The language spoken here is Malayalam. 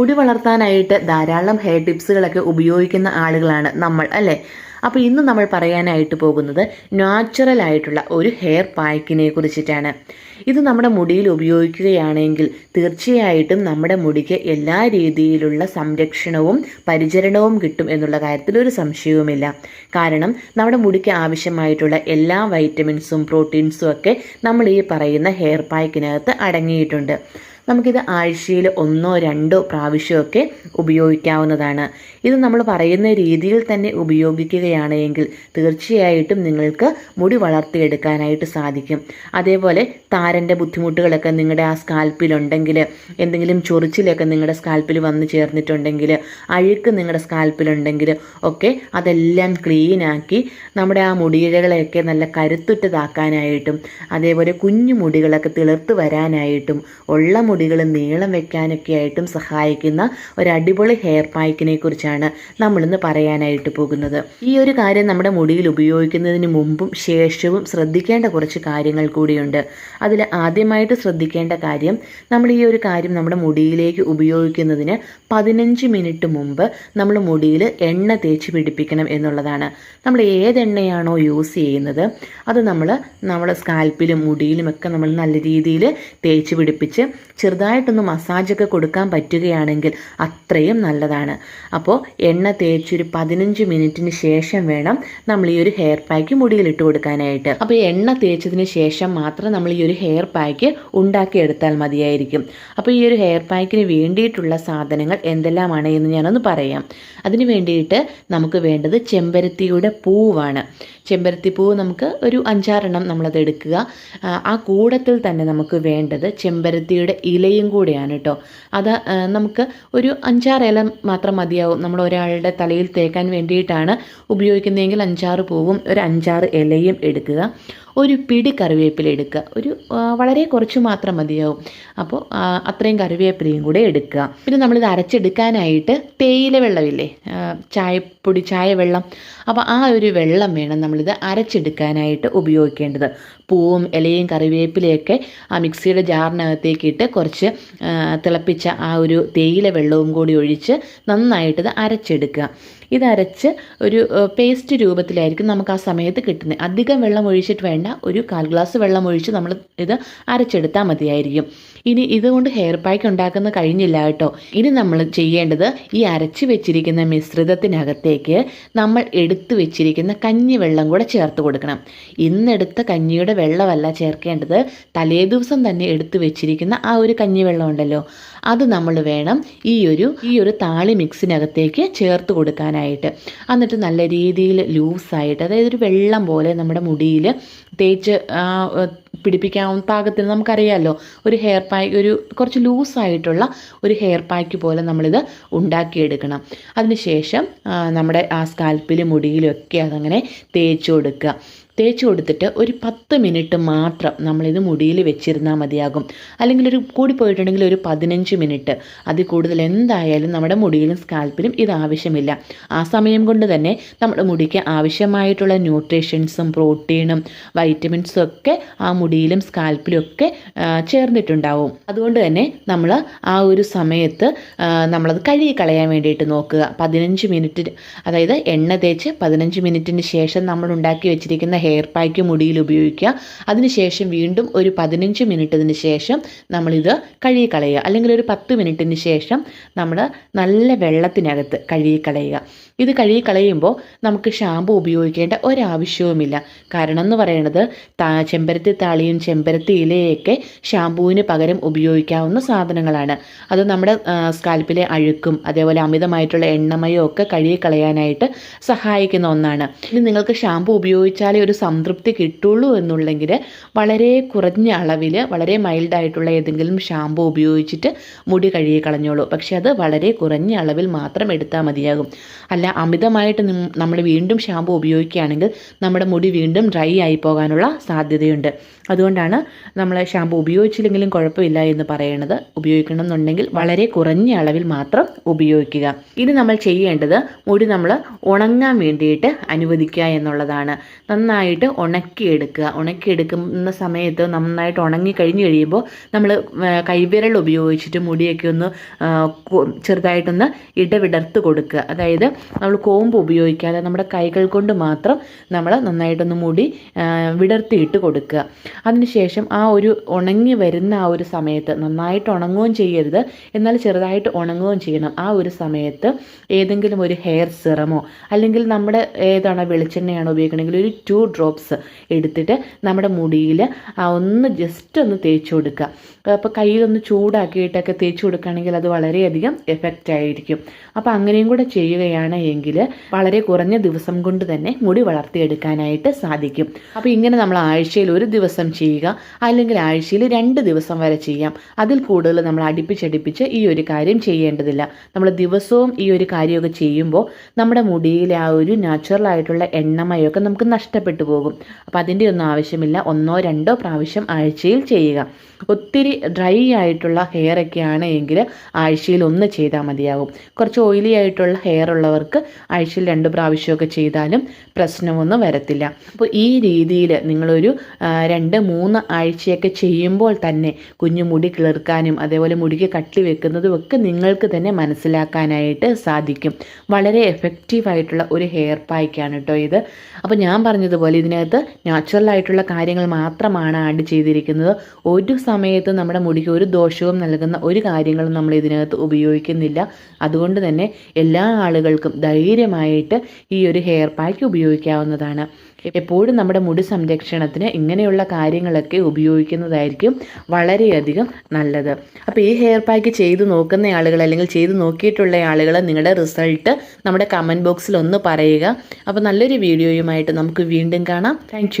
മുടി വളർത്താനായിട്ട് ധാരാളം ഹെയർ ടിപ്സുകളൊക്കെ ഉപയോഗിക്കുന്ന ആളുകളാണ് നമ്മൾ അല്ലേ? അപ്പോൾ ഇന്ന് നമ്മൾ പറയാനായിട്ട് പോകുന്നത് നാച്ചുറൽ ആയിട്ടുള്ള ഒരു ഹെയർ പാക്കിനെ കുറിച്ചിട്ടാണ്. ഇത് നമ്മുടെ മുടിയിൽ ഉപയോഗിക്കുകയാണെങ്കിൽ തീർച്ചയായിട്ടും നമ്മുടെ മുടിക്ക് എല്ലാ രീതിയിലുള്ള സംരക്ഷണവും പരിചരണവും കിട്ടും എന്നുള്ള കാര്യത്തിൽ ഒരു സംശയവുമില്ല. കാരണം നമ്മുടെ മുടിക്ക് ആവശ്യമായിട്ടുള്ള എല്ലാ വൈറ്റമിൻസും പ്രോട്ടീൻസും ഒക്കെ നമ്മൾ ഈ പറയുന്ന ഹെയർ പായ്ക്കിനകത്ത് അടങ്ങിയിട്ടുണ്ട്. നമുക്കിത് ആഴ്ചയിൽ ഒന്നോ രണ്ടോ പ്രാവശ്യമൊക്കെ ഉപയോഗിക്കാവുന്നതാണ്. ഇത് നമ്മൾ പറയുന്ന രീതിയിൽ തന്നെ ഉപയോഗിക്കുകയാണെങ്കിൽ തീർച്ചയായിട്ടും നിങ്ങൾക്ക് മുടി വളർത്തിയെടുക്കാനായിട്ട് സാധിക്കും. അതേപോലെ താരന്റെ ബുദ്ധിമുട്ടുകളൊക്കെ നിങ്ങളുടെ ആ സ്കാൽപ്പിലുണ്ടെങ്കിൽ എന്തെങ്കിലും ചൊറിച്ചിലൊക്കെ നിങ്ങളുടെ സ്കാൽപ്പിൽ വന്നു ചേർന്നിട്ടുണ്ടെങ്കിൽ അഴുക്ക് നിങ്ങളുടെ സ്കാൽപ്പിലുണ്ടെങ്കിൽ ഒക്കെ അതെല്ലാം ക്ലീനാക്കി നമ്മുടെ ആ മുടിയിഴകളെയൊക്കെ നല്ല കരുത്തുറ്റതാക്കാനായിട്ടും അതേപോലെ കുഞ്ഞു മുടികളൊക്കെ തിളർത്ത് വരാനായിട്ടും ഉള്ള മുടികൾ നീളം വെക്കാനൊക്കെ ആയിട്ടും സഹായിക്കുന്ന ഒരു അടിപൊളി ഹെയർ പാക്കിനെ കുറിച്ചാണ് നമ്മളിന്ന് പറയാനായിട്ട് പോകുന്നത്. ഈ ഒരു കാര്യം നമ്മുടെ മുടിയിൽ ഉപയോഗിക്കുന്നതിന് മുമ്പും ശേഷവും ശ്രദ്ധിക്കേണ്ട കുറച്ച് കാര്യങ്ങൾ കൂടിയുണ്ട്. അതിൽ ആദ്യമായിട്ട് ശ്രദ്ധിക്കേണ്ട കാര്യം നമ്മൾ ഈ ഒരു കാര്യം നമ്മുടെ മുടിയിലേക്ക് ഉപയോഗിക്കുന്നതിന് പതിനഞ്ച് മിനിറ്റ് മുമ്പ് നമ്മൾ മുടിയിൽ എണ്ണ തേച്ച് പിടിപ്പിക്കണം എന്നുള്ളതാണ്. നമ്മൾ ഏതെണ്ണയാണോ യൂസ് ചെയ്യുന്നത് അത് നമ്മൾ നമ്മുടെ സ്കാൽപ്പിലും മുടിയിലും ഒക്കെ നമ്മൾ നല്ല രീതിയിൽ തേച്ച് പിടിപ്പിച്ച് ചെറുതായിട്ടൊന്ന് മസാജൊക്കെ കൊടുക്കാൻ പറ്റുകയാണെങ്കിൽ അത്രയും നല്ലതാണ്. അപ്പോൾ എണ്ണ തേച്ചൊരു പതിനഞ്ച് മിനിറ്റിന് ശേഷം വേണം നമ്മൾ ഈ ഒരു ഹെയർ പാക്ക് മുടിയിലിട്ട് കൊടുക്കാനായിട്ട്. അപ്പോൾ എണ്ണ തേച്ചതിന് ശേഷം മാത്രം നമ്മൾ ഈ ഒരു ഹെയർ പാക്ക് ഉണ്ടാക്കിയെടുത്താൽ മതിയായിരിക്കും. അപ്പോൾ ഈ ഒരു ഹെയർ പാക്കിന് വേണ്ടിയിട്ടുള്ള സാധനങ്ങൾ എന്തെല്ലാമാണ് എന്ന് ഞാനൊന്ന് പറയാം. അതിന് വേണ്ടിയിട്ട് നമുക്ക് വേണ്ടത് ചെമ്പരത്തിയുടെ പൂവാണ്. ചെമ്പരത്തി പൂവ് നമുക്ക് ഒരു അഞ്ചാറെണ്ണം നമ്മളത് എടുക്കുക. ആ കൂടത്തിൽ തന്നെ നമുക്ക് വേണ്ടത് ചെമ്പരത്തിയുടെ ഇലയും കൂടിയാണ് കേട്ടോ അത് നമുക്ക് ഒരു അഞ്ചാറ് ഇല മാത്രം മതിയാവും. നമ്മൾ ഒരാളുടെ തലയിൽ തേക്കാൻ വേണ്ടിയിട്ടാണ് ഉപയോഗിക്കുന്നതെങ്കിൽ അഞ്ചാറ് പൂവും ഒരു അഞ്ചാറ് ഇലയും എടുക്കുക. ഒരു പിടി കറിവേപ്പില എടുക്കുക. ഒരു വളരെ കുറച്ച് മാത്രം മതിയാവും. അപ്പോൾ അത്രയും കറിവേപ്പിലയും കൂടെ എടുക്കുക. പിന്നെ നമ്മളിത് അരച്ചെടുക്കാനായിട്ട് തേയില വെള്ളമില്ലേ? ചായപ്പൊടി ചായ വെള്ളം. അപ്പോൾ ആ ഒരു വെള്ളം വേണം നമ്മളിത് അരച്ചെടുക്കാനായിട്ട് ഉപയോഗിക്കേണ്ടത്. പൂവും ഇലയും കറിവേപ്പിലയൊക്കെ ആ മിക്സിയുടെ ജാറിനകത്തേക്ക് ഇട്ട് കുറച്ച് തിളപ്പിച്ച ആ ഒരു തേയില വെള്ളവും കൂടി ഒഴിച്ച് നന്നായിട്ട് ഇത് അരച്ചെടുക്കുക. ഇതരച്ച് ഒരു പേസ്റ്റ് രൂപത്തിലായിരിക്കും നമുക്ക് ആ സമയത്ത് കിട്ടുന്നത് അധികം വെള്ളം ഒഴിച്ചിട്ട് വേണ്ട ഒരു കാൽ ഗ്ലാസ് വെള്ളം ഒഴിച്ച് നമ്മൾ ഇത് അരച്ചെടുത്താൽ മതിയായിരിക്കും. ഇനി ഇതുകൊണ്ട് ഹെയർ പാക്ക് ഉണ്ടാക്കുന്ന കഴിഞ്ഞില്ല കേട്ടോ. ഇനി നമ്മൾ ചെയ്യേണ്ടത് ഈ അരച്ച് വെച്ചിരിക്കുന്ന മിശ്രിതത്തിനകത്തേക്ക് നമ്മൾ എടുത്തു വെച്ചിരിക്കുന്ന കഞ്ഞി വെള്ളം കൂടെ ചേർത്ത് കൊടുക്കണം. ഇന്നെടുത്ത കഞ്ഞിയുടെ വെള്ളമല്ല ചേർക്കേണ്ടത്. തലേ ദിവസം തന്നെ എടുത്തു വെച്ചിരിക്കുന്ന ആ ഒരു കഞ്ഞി വെള്ളം ഉണ്ടല്ലോ. അത് നമ്മൾ വേണം ഈ ഒരു ഈ ഒരു താളി മിക്സിനകത്തേക്ക് ചേർത്ത് കൊടുക്കാനായിട്ട്. എന്നിട്ട് നല്ല രീതിയിൽ ലൂസായിട്ട് അതായത് ഒരു വെള്ളം പോലെ നമ്മുടെ മുടിയിൽ തേച്ച് പിടിപ്പിക്കാവുന്ന പാകത്തിന് നമുക്കറിയാമല്ലോ ഒരു ഹെയർ പാക്ക് ഒരു കുറച്ച് ലൂസായിട്ടുള്ള ഒരു ഹെയർ പാക്ക് പോലെ നമ്മളിത് ഉണ്ടാക്കിയെടുക്കണം. അതിനുശേഷം നമ്മുടെ ആ സ്കാൽപ്പിലും മുടിയിലും ഒക്കെ അതങ്ങനെ തേച്ച് കൊടുക്കുക. തേച്ച് കൊടുത്തിട്ട് ഒരു പത്ത് മിനിറ്റ് മാത്രം നമ്മളിത് മുടിയിൽ വെച്ചിരുന്നാൽ മതിയാകും. അല്ലെങ്കിൽ ഒരു കൂടി പോയിട്ടുണ്ടെങ്കിൽ ഒരു പതിനഞ്ച് മിനിറ്റ്. അതിൽ കൂടുതൽ എന്തായാലും നമ്മുടെ മുടിയിലും സ്കാൽപ്പിലും ഇത് ആവശ്യമില്ല. ആ സമയം കൊണ്ട് തന്നെ നമ്മുടെ മുടിക്ക് ആവശ്യമായിട്ടുള്ള ന്യൂട്രീഷൻസും പ്രോട്ടീനും വൈറ്റമിൻസും ഒക്കെ ആ മുടിയിലും സ്കാൽപ്പിലും ഒക്കെ ചേർന്നിട്ടുണ്ടാവും. അതുകൊണ്ട് തന്നെ നമ്മൾ ആ ഒരു സമയത്ത് നമ്മളത് കഴുകി കളയാൻ വേണ്ടിയിട്ട് നോക്കുക. പതിനഞ്ച് മിനിറ്റ് അതായത് എണ്ണ തേച്ച് പതിനഞ്ച് മിനിറ്റിന് ശേഷം നമ്മൾ ഉണ്ടാക്കി വെച്ചിരിക്കുന്ന ഹെയർ പാക്ക് മുടിയിൽ ഉപയോഗിക്കുക. അതിനുശേഷം വീണ്ടും ഒരു പതിനഞ്ച് മിനിറ്റിന് ശേഷം നമ്മളിത് കഴുകി കളയുക അല്ലെങ്കിൽ ഒരു പത്ത് മിനിറ്റിന് ശേഷം നമ്മൾ നല്ല വെള്ളത്തിനകത്ത് കഴുകി കളയുക ഇത് കഴുകി കളയുമ്പോൾ നമുക്ക് ഷാമ്പു ഉപയോഗിക്കേണ്ട ഒരാവശ്യവുമില്ല. കാരണം എന്ന് പറയുന്നത് താ ചെമ്പരത്തി താളിയും ചെമ്പരത്തി ഇലയൊക്കെ ഷാമ്പുവിന് പകരം ഉപയോഗിക്കാവുന്ന സാധനങ്ങളാണ്. അത് നമ്മുടെ സ്കാൽപ്പിലെ അഴുക്കും അതേപോലെ അമിതമായിട്ടുള്ള എണ്ണമയോ ഒക്കെ കഴുകി കളയാനായിട്ട് സഹായിക്കുന്ന ഒന്നാണ്. ഇനി നിങ്ങൾക്ക് ഷാമ്പു ഉപയോഗിച്ചാലേ ഒരു സംതൃപ്തി കിട്ടുള്ളൂ എന്നുണ്ടെങ്കിൽ വളരെ കുറഞ്ഞ അളവിൽ വളരെ മൈൽഡായിട്ടുള്ള ഏതെങ്കിലും ഷാമ്പു ഉപയോഗിച്ചിട്ട് മുടി കഴുകി കളഞ്ഞോളൂ. പക്ഷെ അത് വളരെ കുറഞ്ഞ അളവിൽ മാത്രം എടുത്താൽ മതിയാകും. അല്ല അമിതമായിട്ട് നമ്മൾ വീണ്ടും ഷാമ്പു ഉപയോഗിക്കുകയാണെങ്കിൽ നമ്മുടെ മുടി വീണ്ടും ഡ്രൈ ആയി പോകാനുള്ള സാധ്യതയുണ്ട്. അതുകൊണ്ടാണ് നമ്മൾ ഷാമ്പു ഉപയോഗിച്ചില്ലെങ്കിലും കുഴപ്പമില്ല എന്ന് പറയുന്നത് ഉപയോഗിക്കണം എന്നുണ്ടെങ്കിൽ വളരെ കുറഞ്ഞ അളവിൽ മാത്രം ഉപയോഗിക്കുക. ഇനി നമ്മൾ ചെയ്യേണ്ടത് മുടി നമ്മൾ ഉണങ്ങാൻ വേണ്ടിയിട്ട് അനുവദിക്കുക എന്നുള്ളതാണ്. നന്നായി നന്നായിട്ട് ഉണക്കിയെടുക്കുക. ഉണക്കിയെടുക്കുന്ന സമയത്ത് നന്നായിട്ട് ഉണങ്ങി കഴിഞ്ഞ് കഴിയുമ്പോൾ നമ്മൾ കൈവിരൽ ഉപയോഗിച്ചിട്ട് മുടിയൊക്കെ ഒന്ന് ചെറുതായിട്ടൊന്ന് ഇടവിടർത്ത് കൊടുക്കുക. അതായത് നമ്മൾ കോമ്പ് ഉപയോഗിക്കാതെ നമ്മുടെ കൈകൾ കൊണ്ട് മാത്രം നമ്മൾ നന്നായിട്ടൊന്ന് മുടി വിടർത്തിയിട്ട് കൊടുക്കുക. അതിനുശേഷം ആ ഒരു ഉണങ്ങി വരുന്ന ആ ഒരു സമയത്ത് നന്നായിട്ട് ഉണങ്ങുകയും ചെയ്യരുത്. എന്നാൽ ചെറുതായിട്ട് ഉണങ്ങുകയും ചെയ്യണം. ആ ഒരു സമയത്ത് ഏതെങ്കിലും ഒരു ഹെയർ സിറമോ അല്ലെങ്കിൽ നമ്മുടെ ഏതാണോ വെളിച്ചെണ്ണയാണോ ഉപയോഗിക്കണമെങ്കിൽ ഒരു ടു ഡ്രോപ്സ് എടുത്തിട്ട് നമ്മുടെ മുടിയിൽ ഒന്ന് ജസ്റ്റ് ഒന്ന് തേച്ച് കൊടുക്കുക. അപ്പോൾ കയ്യിലൊന്ന് ചൂടാക്കിയിട്ടൊക്കെ തേച്ച് കൊടുക്കുകയാണെങ്കിൽ അത് വളരെയധികം എഫക്റ്റ് ആയിരിക്കും. അപ്പോൾ അങ്ങനെയും കൂടെ ചെയ്യുകയാണ് എങ്കിൽ വളരെ കുറഞ്ഞ ദിവസം കൊണ്ട് തന്നെ മുടി വളർത്തിയെടുക്കാനായിട്ട് സാധിക്കും. അപ്പോൾ ഇങ്ങനെ നമ്മൾ ആഴ്ചയിൽ ഒരു ദിവസം ചെയ്യുക അല്ലെങ്കിൽ ആഴ്ചയിൽ രണ്ട് ദിവസം വരെ ചെയ്യാം. അതിൽ കൂടുതൽ നമ്മൾ അടുപ്പിച്ചടുപ്പിച്ച് ഈ ഒരു കാര്യം ചെയ്യേണ്ടതില്ല. നമ്മൾ ദിവസവും ഈ ഒരു കാര്യമൊക്കെ ചെയ്യുമ്പോൾ നമ്മുടെ മുടിയിലെ ആ ഒരു നാച്ചുറൽ ആയിട്ടുള്ള എണ്ണമയൊക്കെ നമുക്ക് നഷ്ടപ്പെട്ടു പോകും അപ്പോൾ അതിന്റെ ഒന്നും ആവശ്യമില്ല. ഒന്നോ രണ്ടോ പ്രാവശ്യം ആഴ്ചയിൽ ചെയ്യുക. ഒത്തിരി ഡ്രൈ ആയിട്ടുള്ള ഹെയർ ഒക്കെയാണ് എങ്കിൽ ആഴ്ചയിൽ ഒന്ന് ചെയ്താൽ മതിയാകും. കുറച്ച് ഓയിലി ആയിട്ടുള്ള ഹെയർ ഉള്ളവർക്ക് ആഴ്ചയിൽ രണ്ട് പ്രാവശ്യമൊക്കെ ചെയ്താലും പ്രശ്നമൊന്നും വരത്തില്ല. അപ്പോൾ ഈ രീതിയിൽ നിങ്ങളൊരു രണ്ട് മൂന്ന് ആഴ്ചയൊക്കെ ചെയ്യുമ്പോൾ തന്നെ കുഞ്ഞു മുടി കിളിർക്കാനും അതേപോലെ മുടിക്ക് കട്ടി വെക്കുന്നതും ഒക്കെ നിങ്ങൾക്ക് തന്നെ മനസ്സിലാക്കാനായിട്ട് സാധിക്കും. വളരെ എഫക്റ്റീവ് ആയിട്ടുള്ള ഒരു ഹെയർ പായ്ക്കാണ് കേട്ടോ ഇത്. അപ്പോൾ ഞാൻ പറഞ്ഞതുപോലെ ഇതിനകത്ത് നാച്ചുറൽ ആയിട്ടുള്ള കാര്യങ്ങൾ മാത്രമാണ് ആഡ് ചെയ്തിരിക്കുന്നത്. ഒരു സമയത്ത് നമ്മുടെ മുടിക്ക് ഒരു ദോഷവും നൽകുന്ന ഒരു കാര്യങ്ങളും നമ്മൾ ഇതിനകത്ത് ഉപയോഗിക്കുന്നില്ല. അതുകൊണ്ട് തന്നെ എല്ലാ ആളുകൾക്കും ധൈര്യമായിട്ട് ഈ ഒരു ഹെയർ പാക്ക് ഉപയോഗിക്കാവുന്നതാണ്. എപ്പോഴും നമ്മുടെ മുടി സംരക്ഷണത്തിന് ഇങ്ങനെയുള്ള കാര്യങ്ങളൊക്കെ ഉപയോഗിക്കുന്നതായിരിക്കും വളരെയധികം നല്ലത്. അപ്പോൾ ഈ ഹെയർ പാക്ക് ചെയ്ത് നോക്കുന്ന ആളുകൾ അല്ലെങ്കിൽ ചെയ്ത് നോക്കിയിട്ടുള്ള ആളുകൾ നിങ്ങളുടെ റിസൾട്ട് നമ്മുടെ കമന്റ് ബോക്സിൽ ഒന്ന് പറയുക. അപ്പോൾ നല്ലൊരു വീഡിയോയുമായിട്ട് നമുക്ക് വീണ്ടും കാണാം. താങ്ക്